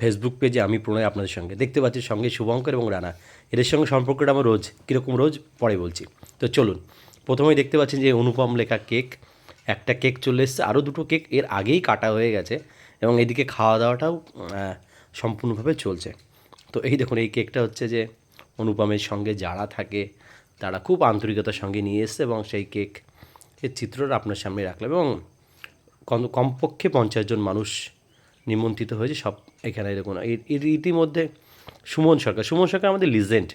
Facebook পেজে আমি প্রণয় আপনাদের সঙ্গে। দেখতে পাচ্ছি সঙ্গে শুভঙ্কর এবং রানা। এদের সঙ্গে সম্পর্কটা আমার রোজ, কীরকম রোজ, পরে বলছি। তো চলুন, প্রথমেই দেখতে পাচ্ছেন যে অনুপম লেখা কেক, একটা কেক চলে এসছে, আরও দুটো কেক এর আগেই কাটা হয়ে গেছে এবং এদিকে খাওয়া দাওয়াটাও সম্পূর্ণভাবে চলছে। তো এই দেখুন, এই কেকটা হচ্ছে যে অনুপমের সঙ্গে যারা থাকে, তারা খুব আন্তরিকতার সঙ্গে নিয়ে এসছে এবং সেই কেক এর চিত্রটা আপনার সামনে রাখলাম এবং কম, কমপক্ষে পঞ্চাশ জন মানুষ নিমন্ত্রিত হয়েছে সব এখানে এরকম এর এর ইতিমধ্যে সুমন সরকার। সুমন সরকার আমাদের লিজেন্ড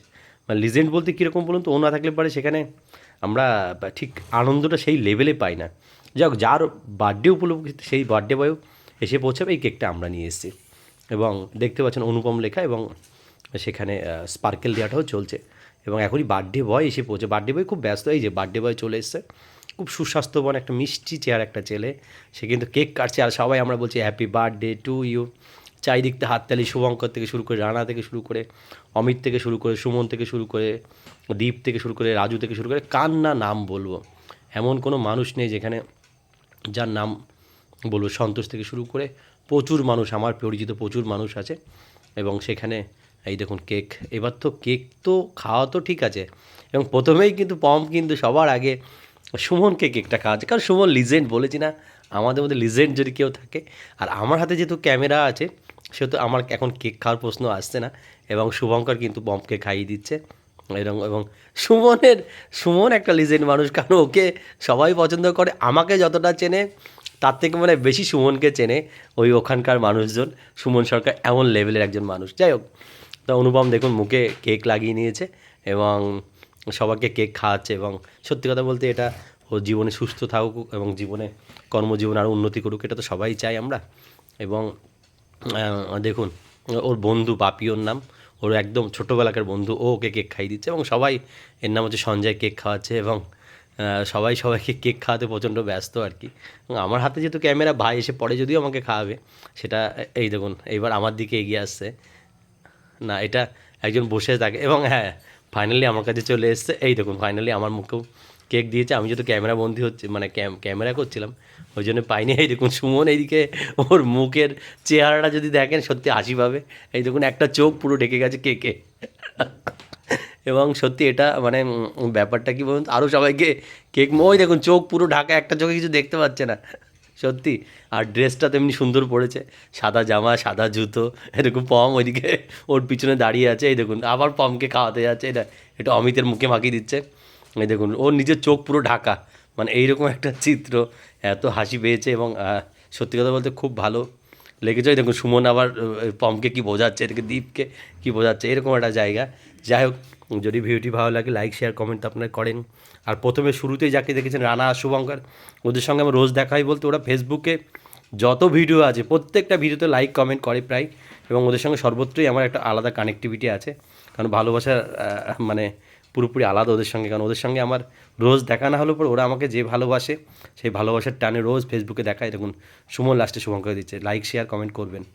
মানে লিজেন্ড বলতে কীরকম বলুন তো? ও না থাকলে পারে সেখানে আমরা ঠিক আনন্দটা সেই লেভেলে পাই না। যাক, যার বার্থডে উপলক্ষে সেই বার্থডে বয়ও এসে পৌঁছাবে, এই কেকটা আমরা নিয়ে এসেছি। এবং দেখতে পাচ্ছেন অনুপম লেখা এবং সেখানে স্পার্কেল দেওয়াটাও চলছে। এবং এখনই বার্থডে বয় এসে পৌঁছে। বার্থডে বয় খুব ব্যস্ত, এই যে বার্থডে বয় চলে এসছে। খুব সুস্বাস্থ্যবান একটা মিষ্টি চেয়ার একটা ছেলে। সে কিন্তু কেক কাটছে আর সবাই আমরা বলছি হ্যাপি বার্থডে টু ইউ চারিদিকতে হাততালি শুভঙ্কর থেকে শুরু করে রানা থেকে শুরু করে, অমিত থেকে শুরু করে, সুমন থেকে শুরু করে, দীপ থেকে শুরু করে, রাজু থেকে শুরু করে, কার না নাম বলব। এমন কোনো মানুষ নেই যেখানে যার নাম বলব। সন্তোষ থেকে শুরু করে প্রচুর মানুষ, আমার পরিচিত প্রচুর মানুষ আছে। এবং সেখানে এই দেখুন কেক, এবার তো কেক তো খাওয়া তো ঠিক আছে। এবং প্রথমেই কিন্তু পম কিন্তু সবার আগে সুমনকে কেকটা খাওয়াচ্ছে কারণ সুমন লিজেন্ড বলেছি না, আমাদের মধ্যে লিজেন্ড যদি কেউ থাকে, আর আমার হাতে যেহেতু ক্যামেরা আছে, সেহেতু আমার এখন কেক খাওয়ার প্রশ্ন আসছে না, এবং শুভঙ্কর কিন্তু পম্পকে খাইয়ে দিচ্ছে এরকম এবং সুমনের সুমন একটা লিজেন্ড মানুষ, কারণ ওকে সবাই পছন্দ করে, আমাকে যতটা চেনে, তার থেকে মানে বেশি সুমনকে চেনে ওই ওখানকার মানুষজন, সুমন সরকার এমন লেভেলের একজন মানুষ। যাই হোক, তা অনুপম দেখুন মুখে কেক লাগিয়ে নিয়েছে, এবং সবাইকে কেক খাওয়াচ্ছে এবং সত্যি কথা বলতে এটা ও জীবনে সুস্থ থাকুক এবং জীবনে কর্মজীবনে আরও উন্নতি করুক, এটা তো সবাই চাই আমরা। এবং দেখুন, ওর বন্ধু বাপি ওর নাম, ওর একদম ছোটোবেলাকার বন্ধু, ও ওকে কেক খাইয়ে দিচ্ছে এবং সবাই এর নাম হচ্ছে সঞ্জয় কেক খাওয়াচ্ছে এবং সবাই সবাইকে কেক খাওয়াতে প্রচণ্ড ব্যস্ত আর কি। আমার হাতে যেহেতু ক্যামেরা, ভাই এসে পরে যদিও আমাকে খাওয়াবে, সেটা এই দেখুন, এইবার আমার দিকে এগিয়ে আসছে। না, এটা একজন বসে থাকে, এবং হ্যাঁ ফাইনালি আমার কাছে চলে এসছে। এই দেখুন ফাইনালি আমার মুখেও কেক দিয়েছে। আমি যেহেতু ক্যামেরা বন্দি হচ্ছে মানে ক্যামেরা করছিলাম, ওই জন্য পাইনি। এই দেখুন, সুমন এইদিকে ওর মুখের চেহারাটা যদি দেখেন, সত্যি হাসি পাবে। এই দেখুন, একটা চোখ পুরো ঢেকে গেছে কেকে এবং সত্যি এটা মানে ব্যাপারটা কি বলুন আরও সবাইকে কেক ওই দেখুন, চোখ পুরো ঢাকা, একটা চোখে কিছু দেখতে পাচ্ছে না। সত্যি। আর ড্রেসটা তেমনি সুন্দর পড়েছে। সাদা জামা, সাদা জুতো, এরকম পম ওইদিকে ওর পিছনে দাঁড়িয়ে আছে। এই দেখুন, আবার পমকে খাওয়াতে যাচ্ছে। এটা এটা অমিতের মুখে মাখিয়ে দিচ্ছে। এই দেখুন, ওর নিজের চোখ পুরো ঢাকা। মানে এইরকম একটা চিত্র। এত হাসি পেয়েছে এবং সত্যি কথা বলতে খুব ভালো। লেগেছে, ওই দেখুন সুমন আবার পমকে কি বোঝাচ্ছে, এদিকে দীপকে কি বোঝাচ্ছে, এরকম একটা জায়গা। যাই হোক, যদি ভিডিওটি ভালো লাগে লাইক শেয়ার কমেন্ট আপনারা করেন। আর প্রথমে শুরুতেই যাকে দেখেছেন, রানা আর শুভঙ্কর, ওদের সঙ্গে আমার রোজ দেখা হয় বলতে, ওরা ফেসবুকে যত ভিডিও আছে, প্রত্যেকটা ভিডিওতে লাইক কমেন্ট করে প্রায়। এবং ওদের সঙ্গে সর্বত্রই আমার একটা আলাদা কানেক্টিভিটি আছে। কারণ ভালোবাসার মানে পুরোপুরি আলাদা ওদের সঙ্গে, কারণ ওদের সঙ্গে আমার রোজ দেখা না হলেও পর ওরা আমাকে যে ভালোবাসে, সেই ভালোবাসার টানে রোজ ফেসবুকে দেখায়। দেখুন, সুমন লাস্টে শুভঙ্কর দিচ্ছে। লাইক শেয়ার কমেন্ট করবেন।